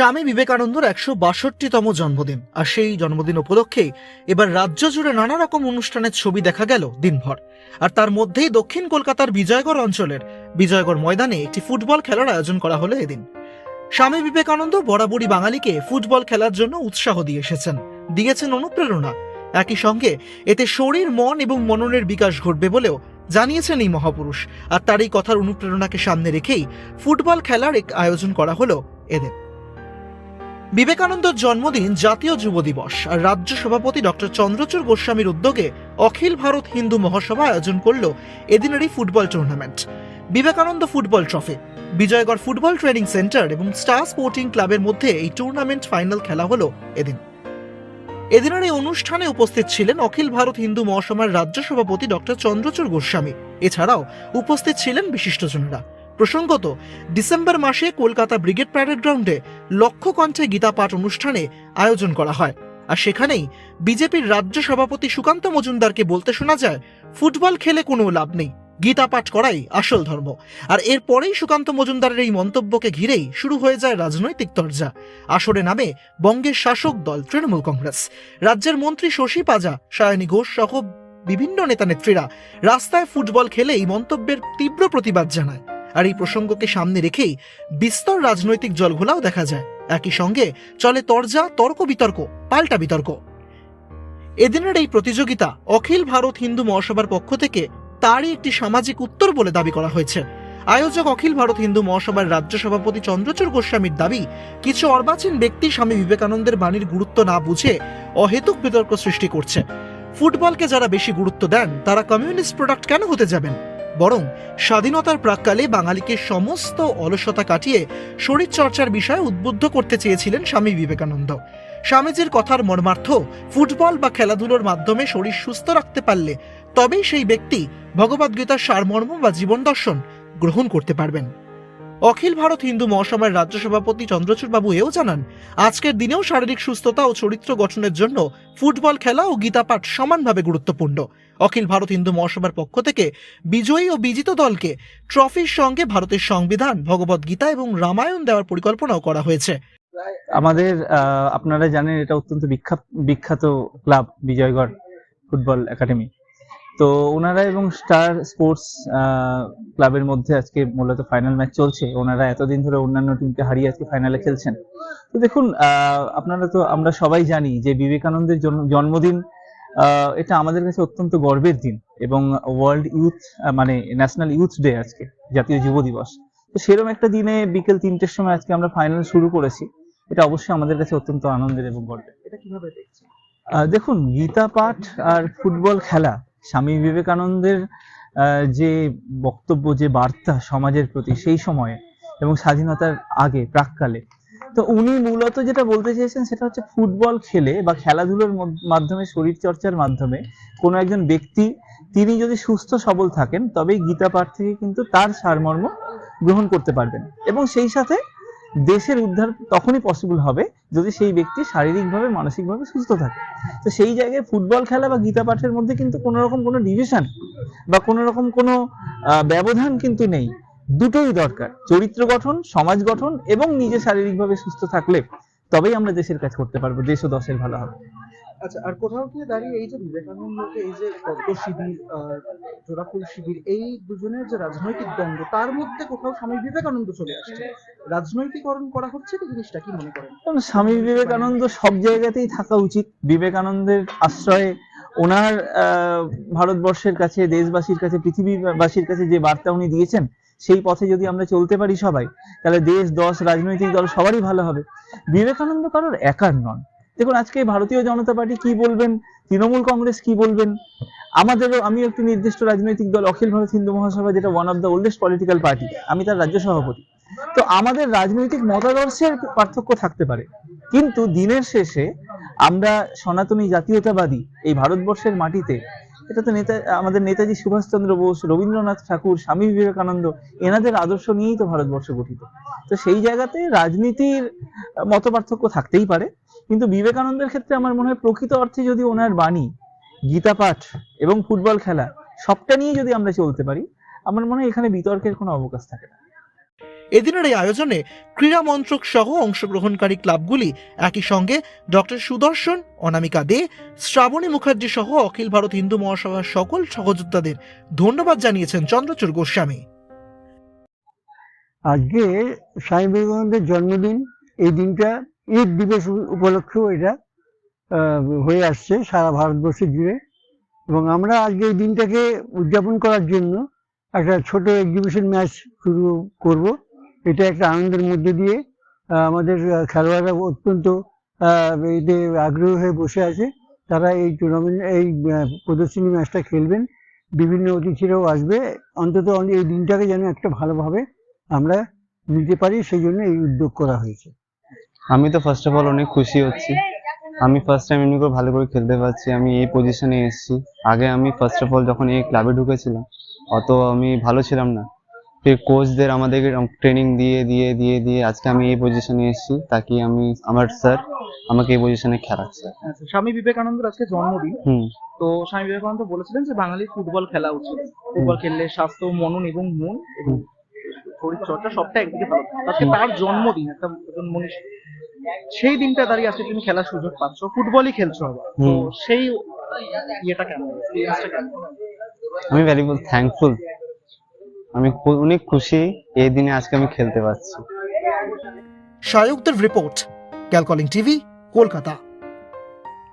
স্বামী বিবেকানন্দর একশো বাষট্টিতম জন্মদিন। আর সেই জন্মদিন উপলক্ষে এবার রাজ্য জুড়ে নানা রকম অনুষ্ঠানের ছবি দেখা গেল দিনভর। আর তার মধ্যেই দক্ষিণ কলকাতার বিজয়গড় অঞ্চলের বিজয়গড় ময়দানে একটি ফুটবল খেলার আয়োজন করা হলো এদিন। স্বামী বিবেকানন্দ বরাবরই বাঙালিকে ফুটবল খেলার জন্য উৎসাহ দিয়ে এসেছেন। দিয়েছেন অনুপ্রেরণা। একই সঙ্গে এতে শরীর, মন এবং মননের বিকাশ ঘটবে বলেও জানিয়েছেন এই মহাপুরুষ। আর তার এই কথার অনুপ্রেরণাকে সামনে রেখেই ফুটবল খেলার এক আয়োজন করা হলো এদের বিবেকানন্দর জন্মদিন জাতীয় যুব দিবস। আর রাজ্য সভাপতি ডক্টর চন্দ্রচূড় গোস্বামীর উদ্যোগে অখিল ভারত হিন্দু মহাসভা আয়োজন করল এদিনেরই football tournament. Vivekananda football trophy, Bijaygarh football training centre এবং স্টার স্পোর্টিং ক্লাবের মধ্যে এই টুর্নামেন্ট ফাইনাল খেলা হলো এদিন। এদিনের এই অনুষ্ঠানে উপস্থিত ছিলেন অখিল ভারত হিন্দু মহাসভার রাজ্য সভাপতি ডক্টর চন্দ্রচূড় গোস্বামী। এছাড়াও উপস্থিত ছিলেন বিশিষ্টজনেরা। প্রসঙ্গত, ডিসেম্বর মাসে কলকাতা ব্রিগেড প্যারেড গ্রাউন্ডে লক্ষ কণ্ঠে গীতা পাঠ অনুষ্ঠানে আয়োজন করা হয়। আর সেখানেই বিজেপির রাজ্য সভাপতি সুকান্ত মজুমদারকে বলতে শোনা যায়, ফুটবল খেলে কোনো লাভ নেই গীতা পাঠ করাই আসল ধর্ম। আর এরপরেই সুকান্ত মজুমদারের এই মন্তব্যকে ঘিরেই শুরু হয়ে যায় রাজনৈতিক তরজা। আসরে নামে বঙ্গের শাসক দল তৃণমূল কংগ্রেস। রাজ্যের মন্ত্রী শশী পাজা, সায়নী ঘোষ সহ বিভিন্ন নেতানেত্রীরা রাস্তায় ফুটবল খেলে এই মন্তব্যের তীব্র প্রতিবাদ জানায়। আর এই প্রসঙ্গকে সামনে রেখেই বিস্তর রাজনৈতিক জলঘোলাও দেখা যায়। একই সঙ্গে চলে তরজা, তর্ক বিতর্ক, পাল্টা বিতর্ক। এদিনের এই প্রতিযোগিতা অখিল ভারত হিন্দু মহাসভার পক্ষ থেকে তারই একটি সামাজিক উত্তর বলে দাবি করা হয়েছে। আয়োজক অখিল ভারত হিন্দু মহাসভার রাজ্য সভাপতি চন্দ্রচূড় গোস্বামীর দাবি, কিছু অর্বাচীন ব্যক্তি স্বামী বিবেকানন্দের বাণীর গুরুত্ব না বুঝে অহেতুক বিতর্ক সৃষ্টি করছে। ফুটবলকে যারা বেশি গুরুত্ব দেন, তারা কমিউনিস্ট প্রোডাক্ট কেন হতে যাবেন? বরং স্বাধীনতার প্রাককালে বাঙালিকে সমস্ত অলসতা কাটিয়ে শরীরচর্চার বিষয়ে উদ্বুদ্ধ করতে চেয়েছিলেন স্বামী বিবেকানন্দ। স্বামীজির কথার মর্মার্থ ফুটবল বা খেলাধুলোর মাধ্যমে শরীর সুস্থ রাখতে পারলে তবেই সেই ব্যক্তি ভগবদ্গীতার সারমর্ম বা জীবন দর্শন গ্রহণ করতে পারবেন। অখিল ভারত হিন্দু মহাসভার রাজ্য সভাপতি চন্দ্রচূড় বাবু এও জানান, আজকের দিনেও শারীরিক সুস্থতা ও চরিত্র গঠনের জন্য ফুটবল খেলা ও গীতাপাঠ সমানভাবে গুরুত্বপূর্ণ। অখিল ভারত হিন্দু মহাসভার পক্ষ থেকে বিজয়ী ও বিজিত দলকে ট্রফির সঙ্গে ভারতের সংবিধান, ভগবত গীতা এবং রামায়ণ দেওয়ার পরিকল্পনাও করা হয়েছে। আমাদের আপনারা জানেন এটা অত্যন্ত বিখ্যাত বিখ্যাত ক্লাব, বিজয়গড় ফুটবল একাডেমি। তো ওনারা এবং স্টার স্পোর্টস ক্লাবের মধ্যে আজকে মূলত ফাইনাল ম্যাচ চলছে। ওনারা এতদিন ধরে অন্যান্য টিমকে হারিয়ে আজকে ফাইনালে খেলছেন। তো দেখুন আহ, আপনারা তো আমরা সবাই জানি যে বিবেকানন্দের জন্মদিন আহ, এটা আমাদের কাছে অত্যন্ত গর্বের দিন এবং ওয়ার্ল্ড ইউথ মানে ন্যাশনাল ইউথ ডে আজকে জাতীয় যুব দিবস। তো সেরকম একটা দিনে বিকেল তিনটের সময় আজকে আমরা ফাইনাল শুরু করেছি। এটা অবশ্যই আমাদের কাছে অত্যন্ত আনন্দের এবং গর্বের। এটা কীভাবে দেখছেন? দেখুন গীতা পাঠ আর ফুটবল খেলা স্বামী বিবেকানন্দের যে বক্তব্য, যে বার্তা সমাজের প্রতি সেই সময়ে এবং স্বাধীনতার আগে, প্রাককালে। তো উনি মূলত যেটা বলতে চেয়েছেন সেটা হচ্ছে ফুটবল খেলে বা খেলাধুলোর মাধ্যমে শরীর চর্চার মাধ্যমে কোনো একজন ব্যক্তি, তিনি যদি সুস্থ, সবল থাকেন, তবেই গীতা পাঠ থেকে কিন্তু তার সারমর্ম গ্রহণ করতে পারবেন। এবং সেই সাথে দেশের উদ্ধার তখনই পসিবল হবে যদি সেই ব্যক্তি শারীরিকভাবে, মানসিকভাবে সুস্থ থাকে। তো সেই জায়গায় ফুটবল খেলা বা গীতা পাঠের মধ্যে কিন্তু কোনো রকম কোনো ডিভিশন বা কোনো রকম কোনো ব্যবধান কিন্তু নেই। দুটোই দরকার। চরিত্র গঠন, সমাজ গঠন এবং নিজে শারীরিকভাবে সুস্থ থাকলে তবেই আমরা দেশের কাজ করতে পারব, দেশ ও দশের ভালো হবে। আচ্ছা আর কোথাও গিয়ে দাঁড়িয়ে এই যে বিবেকানন্দকে এই যে শিবির জোড়াফুল শিবির এই দুজনের যে রাজনৈতিক দ্বন্দ্ব তার মধ্যে কোথাও স্বামী বিবেকানন্দ চলে আসছে। রাজনৈতিকরণ করা হচ্ছে কি জিনিসটা কি মনে করেন? কারণ স্বামী বিবেকানন্দ সব জায়গাতেই থাকা উচিত। বিবেকানন্দের আশ্রয়ে ওনার ভারতবর্ষের কাছে দেশবাসীর কাছে পৃথিবীবাসীর কাছে যে বার্তা উনি দিয়েছেন সেই পথে যদি আমরা চলতে পারি সবাই তাহলে দেশ দশ রাজনৈতিক দল সবারই ভালো হবে। বিবেকানন্দ কারোর একার নন। দেখুন আজকে ভারতীয় জনতা পার্টি কি বলবেন? তৃণমূল কংগ্রেস কি বলবেন? আমাদেরও আমি একটি নির্দিষ্ট রাজনৈতিক দল অখিল ভারত হিন্দু মহাসভা, যেটা one of the oldest political party আমি তার রাজ্য সভাপতি। তো আমাদের রাজনৈতিক মতাদর্শের পার্থক্য থাকতে পারে। কিন্তু দিনের শেষে আমরা সনাতনী জাতীয়তাবাদী এই ভারতবর্ষের মাটিতে, এটা তো নেতা, আমাদের নেতাজি সুভাষচন্দ্র বোস, রবীন্দ্রনাথ ঠাকুর, স্বামী বিবেকানন্দ, এনাদের আদর্শ নিয়েই তো ভারতবর্ষ গঠিত। তো সেই জায়গাতে রাজনীতির মত পার্থক্য থাকতেই পারে। কিন্তু বিবেকানন্দের ক্ষেত্রে আমার মনে হয় প্রকৃত অর্থে যদি ওনার বাণী গীতা পাঠ এবং ফুটবল খেলা সবটা নিয়ে যদি আমরা চলতে পারি আমার মনে হয় এখানে বিতর্কের কোনো অবকাশ থাকে না। এদিনের এই আয়োজনে ক্রীড়া মন্ত্রক সহ অংশগ্রহণকারী ক্লাবগুলি একই সঙ্গে ডক্টর সুদর্শন অনামিকা দে শ্রাবণী মুখার্জি সহ অখিল ভারত হিন্দু মহাসভার সকল সহযোদ্ধাদের ধন্যবাদ জানিয়েছেন চন্দ্রচূড় গোস্বামী। আজকে স্বামী বিবেকানন্দের জন্মদিন এই দিনটা ঈদ দিবস উপলক্ষেও এটা হয়ে আসছে সারা ভারতবর্ষ জুড়ে। এবং আমরা আজকে এই দিনটাকে উদযাপন করার জন্য একটা ছোট এক্সিবিশন ম্যাচ শুরু করব। এটা একটা আনন্দের মধ্যে দিয়ে আমাদের খেলোয়াড়রা অত্যন্ত এতে আগ্রহী হয়ে বসে আছে। তারা এই টুর্নামেন্ট এই প্রদর্শনী ম্যাচটা খেলবেন। বিভিন্ন অতিথিরাও আসবে। অন্তত এই দিনটাকে যেন একটা ভালোভাবে আমরা নিতে পারি। সেই জন্য এই উদ্যোগ করা হয়েছে। আমি তো ফার্স্ট অফ অল অনেক খুশি হচ্ছি। আমি ফার্স্ট টাইম এমনি করে ভালো করে খেলতে পারছি আমি এই পজিশনে এসেছি। আগে আমি ফার্স্ট অফ অল যখন এই ক্লাবে ঢুকেছিলাম অত আমি ভালো ছিলাম না। ফির কোচদের আমাদেরকে ট্রেনিং দিয়ে দিয়ে দিয়ে দিয়ে আজকে আমি এই পজিশনে এসেছি তাকে আমি আমার স্যার আমাকে এই পজিশনে খেলাচ্ছে। আচ্ছা, স্বামী বিবেকানন্দের আজকে জন্মদিন। হুম। তো স্বামী বিবেকানন্দ বলেছিলেন যে বাঙালি ফুটবল খেলা উচিত। ফুটবল খেললে স্বাস্থ্য মনন এবং মন এবং শরীর চর্চা সবটা একদিকে ভালো আজকে তার জন্মদিন একটা মনীষ সেই দিনটা দাঁড়িয়ে আজকে তুমি খেলার সুযোগ পাচ্ছ ফুটবলই খেলছো আবার। তো সেই ইয়েটা কেমন? আমি ভেরি কেমন? আমি ভ্যারি থ্যাঙ্কফুল আমি অনেক খুশি এই দিনে আজকে আমি খেলতে পারছি। সায়ুক্তের রিপোর্ট ক্যালকলিং টিভি কলকাতা।